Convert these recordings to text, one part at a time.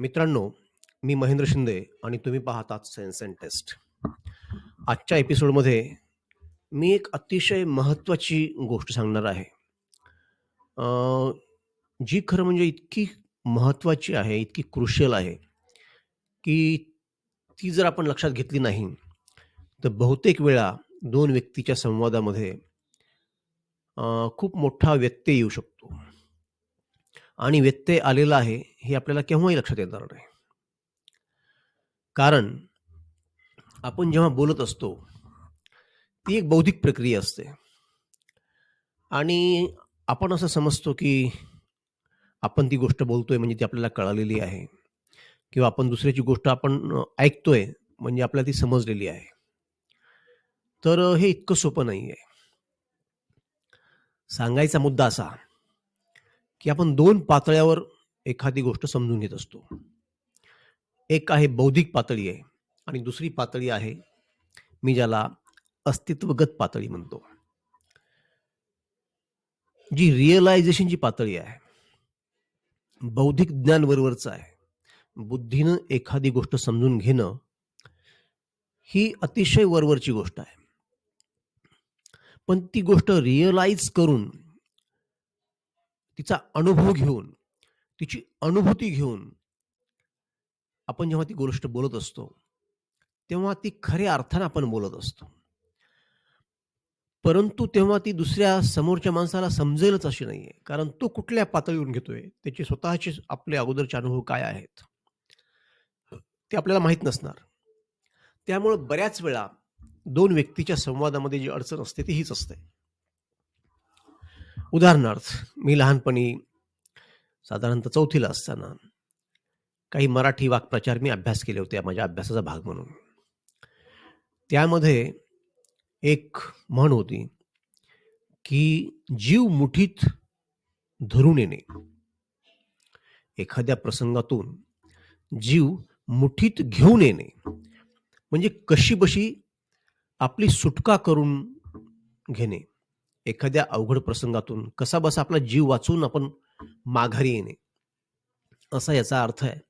मित्रांनो, मी महेंद्र शिंदे आणि तुम्ही पाहतात सेन्स अँड टेस्ट. आजच्या एपिसोडमध्ये मी एक अतिशय महत्त्वाची गोष्ट सांगणार आहे. जी खरं म्हणजे इतकी महत्त्वाची आहे, इतकी क्रुशियल आहे, की ती जर आपण लक्षात घेतली नाही, तर बहुतेक वेळा दोन व्यक्तीच्या संवादामध्ये खूप मोठा व्यत्यय येऊ शकतो. आणि व्यत्यय आलेला आहे, हे आपल्याला केव्हाही लक्षात येणार नाही. कारण आपण जेव्हा बोलत असतो, ती एक बौद्धिक प्रक्रिया असते. आणि आपण असं समजतो, की आपण ती गोष्ट बोलतोय म्हणजे ती आपल्याला कळालेली आहे किंवा आपण दुसऱ्याची गोष्ट आपण ऐकतोय म्हणजे आपल्याला ती समजलेली आहे. तर हे इतकं सोपं नाही आहे सांगायचा मुद्दा असा, की आपण दोन पातळ्यावर एखादी गोष्ट समजून घेत असतो. एक आहे बौद्धिक पातळी आहे आणि दुसरी पातळी आहे, मी ज्याला अस्तित्वगत पातळी म्हणतो. जी रिअलायझेशनची पातळी आहे. बौद्धिक ज्ञान वरवरचं आहे. बुद्धीनं एखादी गोष्ट समजून घेणं, ही अतिशय वरवरची गोष्ट आहे. पण ती गोष्ट रिअलाईज करून तिचा अनुभव घेऊन, तिची अनुभूती घेऊन आपण जेव्हा ती गोष्ट बोलत असतो, तेव्हा ती खऱ्या अर्थानं आपण बोलत असतो. परंतु तेव्हा ती दुसऱ्या समोरच्या माणसाला समजेलच अशी नाहीये. कारण तो कुठल्या पातळीवरून घेतोय, त्याचे स्वतःचे आपले अगोदरचे अनुभव काय आहेत, ते आपल्याला माहीत नसणार. त्यामुळं बऱ्याच वेळा दोन व्यक्तीच्या संवादामध्ये जी अडचण असते, ती हीच असते. उदाहरणार्थ, मी लहानपणी साधारणतः चौथीला असताना काही मराठी वाक्प्रचार मी अभ्यास केले होते, माझ्या अभ्यासाचा भाग म्हणून. त्यामध्ये एक म्हण होती, की जीव मुठीत धरून येणे. एखाद्या प्रसंगातून जीव मुठीत घेऊन येणे. म्हणजे कशी बशी आपली सुटका करून घेणे. एखाद्या अवघड प्रसंगातून कसाबसा आपला जीव वाचून आपण माघारी येणे. असा याचा अर्थ आहे.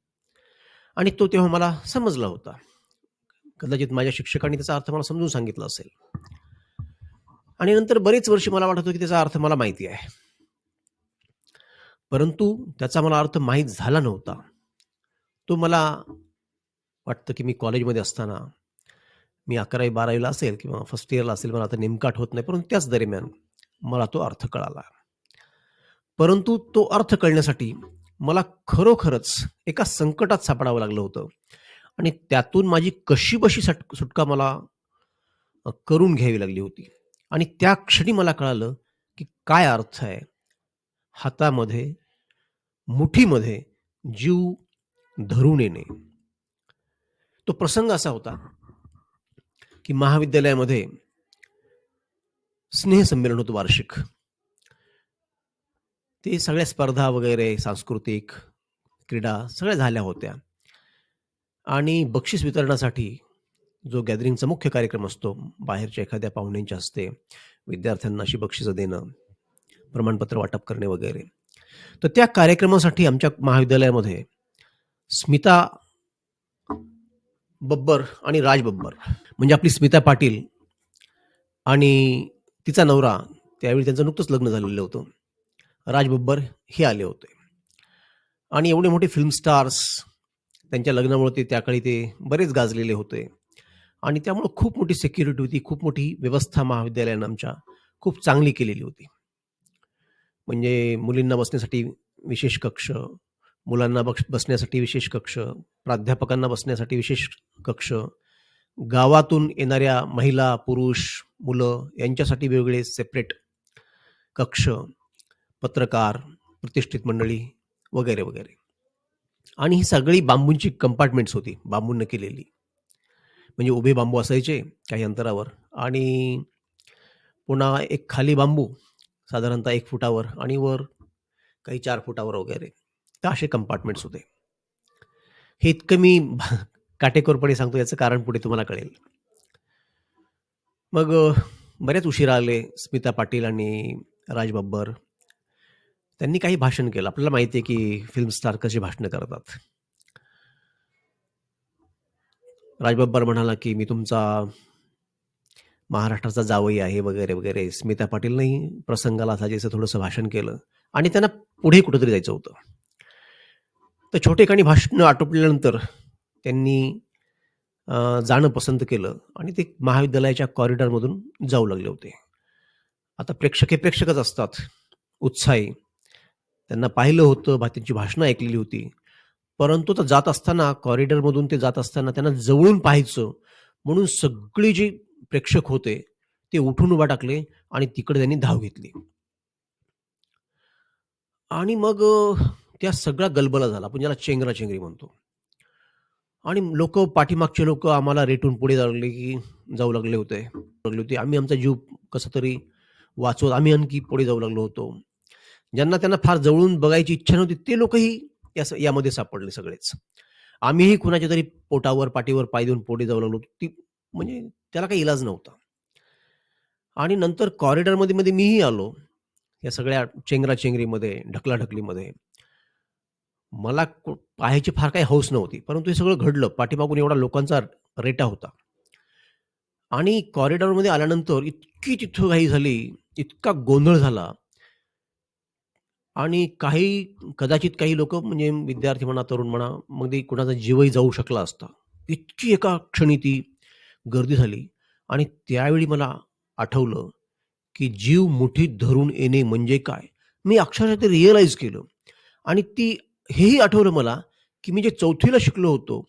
आणि तो तेव्हा मला समजला होता. कदाचित माझ्या शिक्षकांनी त्याचा अर्थ मला समजून सांगितला असेल. आणि नंतर बरेच वर्ष मला वाटत होतं, की त्याचा अर्थ मला माहिती आहे. परंतु त्याचा मला अर्थ माहीत झाला नव्हता. तो मला वाटतं, की मी कॉलेजमध्ये असताना, मी अकरावी बारावीला असेल किंवा फर्स्ट इयरला असेल, मला आता नेमका आठवत नाही. परंतु त्याच दरम्यान मला तो अर्थ कळाला. परंतु तो अर्थ कळण्यासाठी मला खरोखरच एका संकटात सापडावं लागलं होतं. आणि त्यातून माझी कशीबशी सट सुटका मला करून घ्यावी लागली होती. आणि त्या क्षणी मला कळालं, की काय अर्थ आहे हातामध्ये, मुठीमध्ये जीव धरून येणे. तो प्रसंग असा होता, की महाविद्यालयामध्ये स्नेहसंमेलन होतं वार्षिक. ते सगळ्या स्पर्धा वगैरे सांस्कृतिक, क्रीडा सगळ्या झाल्या होत्या. आणि बक्षीस वितरणासाठी जो गॅदरिंगचा मुख्य कार्यक्रम असतो, बाहेरच्या एखाद्या पाहुण्यांच्या हस्ते विद्यार्थ्यांना अशी बक्षिसं देणं, प्रमाणपत्र वाटप करणे वगैरे. तर त्या कार्यक्रमासाठी आमच्या महाविद्यालयामध्ये स्मिता बब्बर आणि राज बब्बर म्हणजे आपली स्मिता पाटील आणि तिचा नवरा, त्यावेळी त्यांचं नुकतंच लग्न झालेलं होतं. राज बब्बर हे आले होते. आणि एवढे मोठे फिल्म स्टार्स, त्यांच्या लग्नामुळे ते त्याकाळी ते बरेच गाजलेले होते. आणि त्यामुळं खूप मोठी सिक्युरिटी होती, खूप मोठी व्यवस्था महाविद्यालयानं आमच्या खूप चांगली केलेली होती. म्हणजे मुलींना बसण्यासाठी विशेष कक्ष, मुलांना बक्ष बसण्यासाठी विशेष कक्ष, प्राध्यापकांना बसण्यासाठी विशेष कक्ष, गावातून येणाऱ्या महिला, पुरुष, मुलं यांच्यासाठी वेगवेगळे सेपरेट कक्ष, पत्रकार, प्रतिष्ठित मंडळी वगैरे, वगैरे. आणि ही सगळी बांबूंची कंपार्टमेंट्स होती, बांबूंनं केलेली. म्हणजे उभे बांबू असायचे काही अंतरावर आणि पुन्हा एक खाली बांबू साधारणतः एक फुटावर आणि वर काही चार फुटावर वगैरे. तर असे कंपार्टमेंट्स होते. हे इतकं मी काटेकोरपणे सांगतो याचं कारण पुढे तुम्हाला कळेल. मग बऱ्याच उशिरा आले स्मिता पाटील आणि राज बब्बर. त्यांनी काही भाषण केलं. आपल्याला माहिती आहे, की फिल्म स्टार कशी भाषणं करतात. राजबब्बर म्हणाला, की "मी तुमचा महाराष्ट्राचा जावई आहे" वगैरे, वगैरे. स्मिता पाटीलनेही प्रसंगाला साजेसं थोडंसं भाषण केलं आणि त्यांना पुढे कुठेतरी जायचं होतं. तर छोटेखानी भाषणं आटोपल्यानंतर त्यांनी जाणं पसंत केलं आणि ते महाविद्यालयाच्या कॉरिडॉरमधून जाऊ लागले होते. आता प्रेक्षक हे प्रेक्षकच असतात, उत्साही. त्यांना पाहिलं होतं, भा त्यांची भाषणं ऐकलेली होती. परंतु तर जात असताना कॉरिडॉरमधून ते जात असताना त्यांना जवळून पाहायचं म्हणून सगळे जे प्रेक्षक होते, ते उठून उभा टाकले आणि तिकडे त्यांनी धाव घेतली. आणि मग त्या सगळा गलबला झाला. आपण ज्याला चेंगराचेंगरी म्हणतो. आणि लोक पाठीमागचे लोक आम्हाला रेटून पुढे जाऊ लागले, की जाऊ लागले होते. लागले होते. आम्ही आमचा जीव कसातरी वाचवत आम्ही आणखी पुढे जाऊ लागलो होतो. ज्यांना त्यांना फार जवळून बघायची इच्छा नव्हती, ते लोकही या यामध्ये सापडले सगळेच. आम्हीही कुणाच्यातरी पोटावर, पाठीवर पाय देऊन पुढे जाऊ लागलो. ती म्हणजे त्याला काही इलाज नव्हता. आणि नंतर कॉरिडॉरमध्ये मध्ये मीही आलो. या सगळ्या चेंगराचेंगरीमध्ये, ढकलाढकलीमध्ये. मला पाहायची फार काही हौस नव्हती. परंतु हे सगळं घडलं. पाठीमागून एवढा लोकांचा रेटा होता. आणि कॉरिडॉरमध्ये आल्यानंतर इतकी तिथं घाई झाली, इतका गोंधळ झाला. आणि काही कदाचित काही लोकं म्हणजे विद्यार्थी म्हणा, तरुण म्हणा, मग ते कुणाचा जीवही जाऊ शकला असता. इतकी एका क्षणी ती गर्दी झाली आणि त्यावेळी मला आठवलं, की जीव मुठीत धरून येणे म्हणजे काय? मी अक्षरशः ते रिअलाईज केलं आणि ती हेही आठवलं मला, की मी जे चौथीला शिकलो होतो,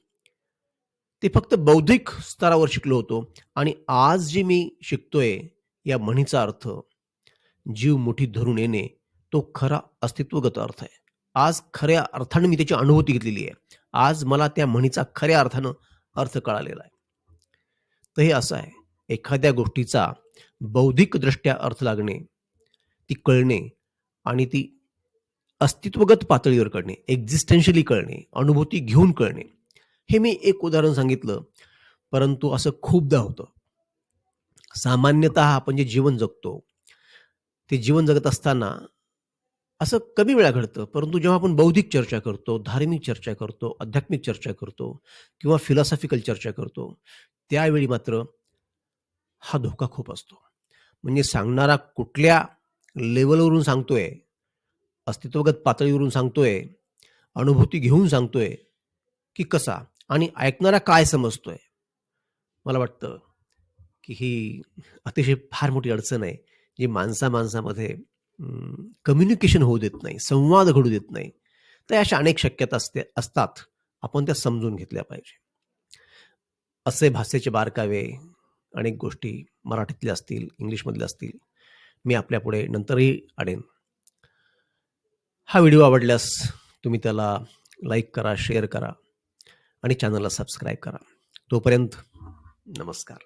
ते फक्त बौद्धिक स्तरावर शिकलो होतो आणि आज जे मी शिकतोय, या म्हणीचा अर्थ जीव मुठीत धरून येणे, तो खरा अस्तित्वगत अर्थ आहे. आज खऱ्या अर्थाने मी त्याची अनुभूती घेतलेली आहे. आज मला त्या म्हणीचा खऱ्या अर्थानं अर्थ कळालेला आहे. तर हे असं आहे. एखाद्या गोष्टीचा बौद्धिकदृष्ट्या अर्थ लागणे, ती कळणे आणि ती अस्तित्वगत पातळीवर कळणे, एक्झिस्टेन्शियली कळणे, अनुभूती घेऊन कळणे. हे मी एक उदाहरण सांगितलं, परंतु असं खूपदा होतं. सामान्यतः आपण जे जीवन जगतो, ते जीवन जगत असताना असं कमी वेळा घडतं. परंतु जेव्हा आपण बौद्धिक चर्चा करतो, धार्मिक चर्चा करतो, आध्यात्मिक चर्चा करतो किंवा फिलॉसॉफिकल चर्चा करतो, त्यावेळी मात्र हा धोका खूप असतो. म्हणजे सांगणारा कुठल्या लेवलवरून सांगतोय, अस्तित्वगत पातळीवरून सांगतोय, अनुभूती घेऊन सांगतोय, की कसा आणि ऐकणारा काय समजतोय? मला वाटतं, की ही अतिशय फार मोठी अडचण आहे, जी माणसा-माणसामध्ये कम्युनिकेशन होऊ देत नाही, संवाद घडू देत नाही. तर अशा अनेक शक्यता असते असतात. आपण त्या समजून घेतल्या पाहिजे. असे भाषेचे बारकावे, अनेक गोष्टी मराठीतल्या असतील, इंग्लिशमधल्या असतील, मी आपल्यापुढे नंतरही आणेन. हा व्हिडिओ आवडल्यास तुम्ही त्याला लाईक करा, शेअर करा आणि चॅनलला सबस्क्राईब करा. तोपर्यंत नमस्कार.